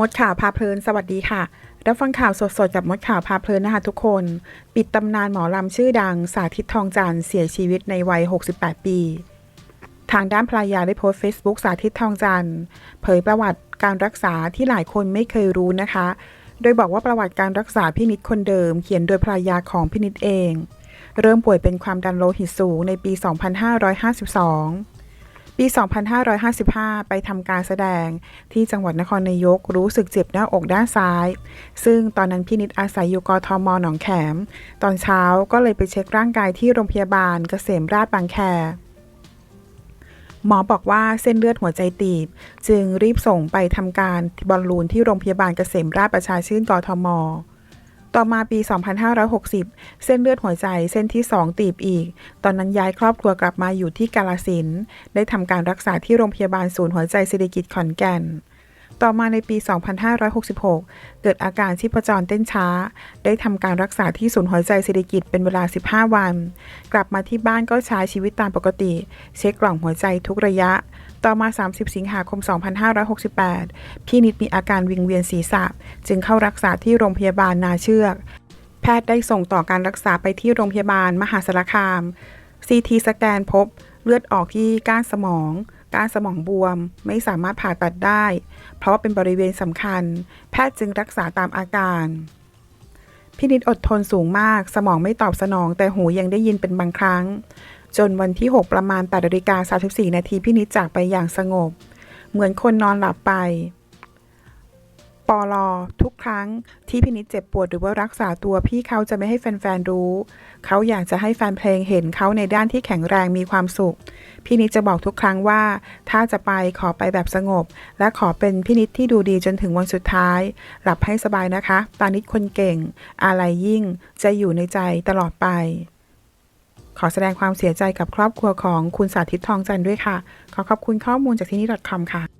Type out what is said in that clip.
มดข่าวพาเพลิน สวัสดีค่ะ รับฟังข่าวสดๆกับมดข่าวพาเพลินนะคะทุกคน ปิดตำนานหมอลำชื่อดัง สาธิตทองจันทร์เสียชีวิตในวัย 68 ปี ทางด้านภรรยาได้โพสต์ Facebook สาธิตทองจันทร์เผยประวัติการรักษาที่หลายคนไม่เคยรู้นะคะ โดยบอกว่าประวัติการรักษาพี่นิดคนเดิม เขียนโดยภรรยาของพี่นิดเอง เริ่มป่วยเป็นความดันโลหิตสูงในปี 2552 ปี 2555 ไปทำการแสดงที่จังหวัดนครนายกรู้สึกเจ็บหน้าอกด้านซ้าย ซึ่งตอนนั้นพี่นิดอาศัยอยู่กทมหนองแขม ตอนเช้าก็เลยไปเช็คร่างกายที่โรงพยาบาลเกษมราชบางแคหมอบอกว่าเส้นเลือดหัวใจตีบ จึงรีบส่งไปทำการบอลลูนที่โรงพยาบาลเกษมราชประชาชื่นกทม ต่อมาปี 2560 เส้นเลือดหัวใจเส้นที่ 2 ตีบอีก ตอนนั้นย้ายครอบครัวกลับมาอยู่ที่กาลสิน ได้ทำการรักษาที่โรงพยาบาลศูนย์หัวใจศิริกิตขอนแก่น ต่อมาในปี 2566 เกิดอาการชีพจรเต้นช้า ได้ทำการรักษาที่ศูนย์หัวใจเศิริกิตเป็นเวลา 15 วัน กลับมาที่บ้านก็ใช้ชีวิตตามปกติ เช็คกล่องหัวใจทุกระยะ ต่อมา 30 สิงหาคม 2568 พี่นิดมีอาการวิงเวียนศีรษะ จึงเข้ารักษาที่โรงพยาบาลนาเชือก แพทย์ได้ส่งต่อการรักษาไปที่โรงพยาบาลมหาสารคามซีทีสแกนพบเลือดออกที่ก้านสมอง ก้านสมองบวม ไม่สามารถผ่าตัดได้ เพราะว่าเป็นบริเวณสำคัญ แพทย์จึงรักษาตามอาการพี่นิดอดทนสูงมาก สมองไม่ตอบสนอง แต่หูยังได้ยินเป็นบางครั้ง จนวันที่ 6 ประมาณ8นาฬิกา34 นาทีพี่นิดจากไปอย่างสงบ เหมือนคนนอนหลับไป ปอลอทุกครั้งที่พี่นิดเจ็บปวดหรือว่ารักษาตัวพี่เขาจะไม่ให้แฟนๆรู้ เขาอยากจะให้แฟนเพลงเห็นเขาในด้านที่แข็งแรงมีความสุข พี่นิดจะบอกทุกครั้งว่า ถ้าจะไปขอไปแบบสงบ และขอเป็นพี่นิดที่ดูดีจนถึงวันสุดท้าย หลับให้สบายนะคะ ตานิดคนเก่ง อะไรยิ่งจะอยู่ในใจตลอดไป ขอแสดงความเสียใจกับครอบครัวของคุณสาธิตทองจันทร์ด้วยค่ะ ขอขอบคุณข้อมูลจากที่นี่ .com ค่ะ